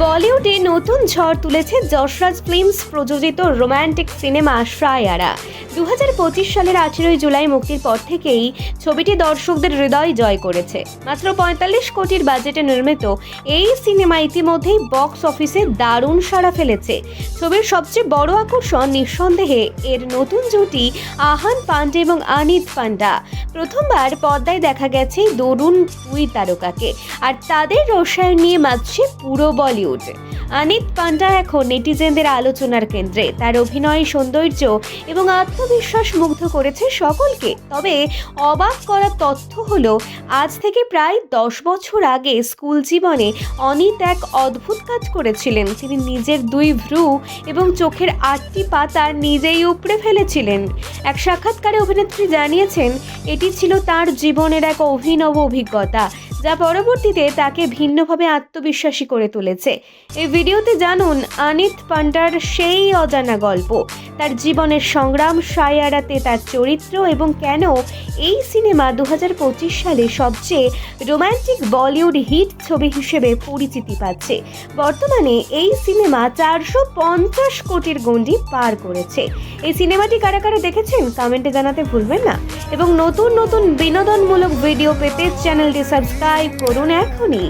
বলিউডে নতুন ঝড় তুলেছে যশরাজ ফিল্মস প্রযোজিত রোম্যান্টিক সিনেমা শ্রায়ারা দু হাজার পঁচিশ সালের আঠেরোই জুলাই মুক্তির পর থেকেই ছবিটি দর্শকদের হৃদয় জয় করেছে। মাত্র পঁয়তাল্লিশ কোটির বাজেটে নির্মিত এই সিনেমা ইতিমধ্যেই বক্স অফিসে দারুণ সাড়া ফেলেছে। ছবির সবচেয়ে বড় আকর্ষণ নিঃসন্দেহে এর নতুন জুটি আহান পান্ডে এবং আনিত পান্ডা। প্রথমবার পর্দায় দেখা গেছে দরুণ দুই তারকাকে, আর তাদের রসায়ন নিয়ে মাতছে পুরো বলিউড। আনিত পান্ডা এখন নেটিজেনদের আলোচনার কেন্দ্রে। তার অভিনয়, সৌন্দর্য এবং আত্মবিশ্বাস মুগ্ধ করেছে সকলকে। তবে অবাক করা তথ্য হলো, আজ থেকে প্রায় দশ বছর আগে স্কুল জীবনে অনিত এক অদ্ভুত কাজ করেছিলেন। তিনি নিজের দুই ভ্রু এবং চোখের আটটি পাতা নিজেই উপড়ে ফেলেছিলেন। এক সাক্ষাৎকারে অভিনেত্রী জানিয়েছেন, এটি ছিল তার জীবনের এক অভিনব অভিজ্ঞতা। যা পরবর্তীতে তাকে ভিন্নভাবে আত্মবিশ্বাসী করে তুলেছে। এই ভিডিওতে জানুন আনিত পান্ডার সেই অজানা গল্প। তার জীবনের সংগ্রাম সায়ারাতে তার চরিত্র এবং কেন এই সিনেমা দু হাজার পঁচিশ সালে সবচেয়ে রোমান্টিক বলিউড হিট ছবি হিসেবে পরিচিতি পাচ্ছে। বর্তমানে এই সিনেমা চারশো পঞ্চাশ কোটির গণ্ডি পার করেছে। এই সিনেমাটি কারা কারা দেখেছেন কমেন্টে জানাতে ভুলবেন না। এবং নতুন নতুন বিনোদনমূলক ভিডিও পেতে চ্যানেলটি সাবস্ক্রাইব করুন এখনই।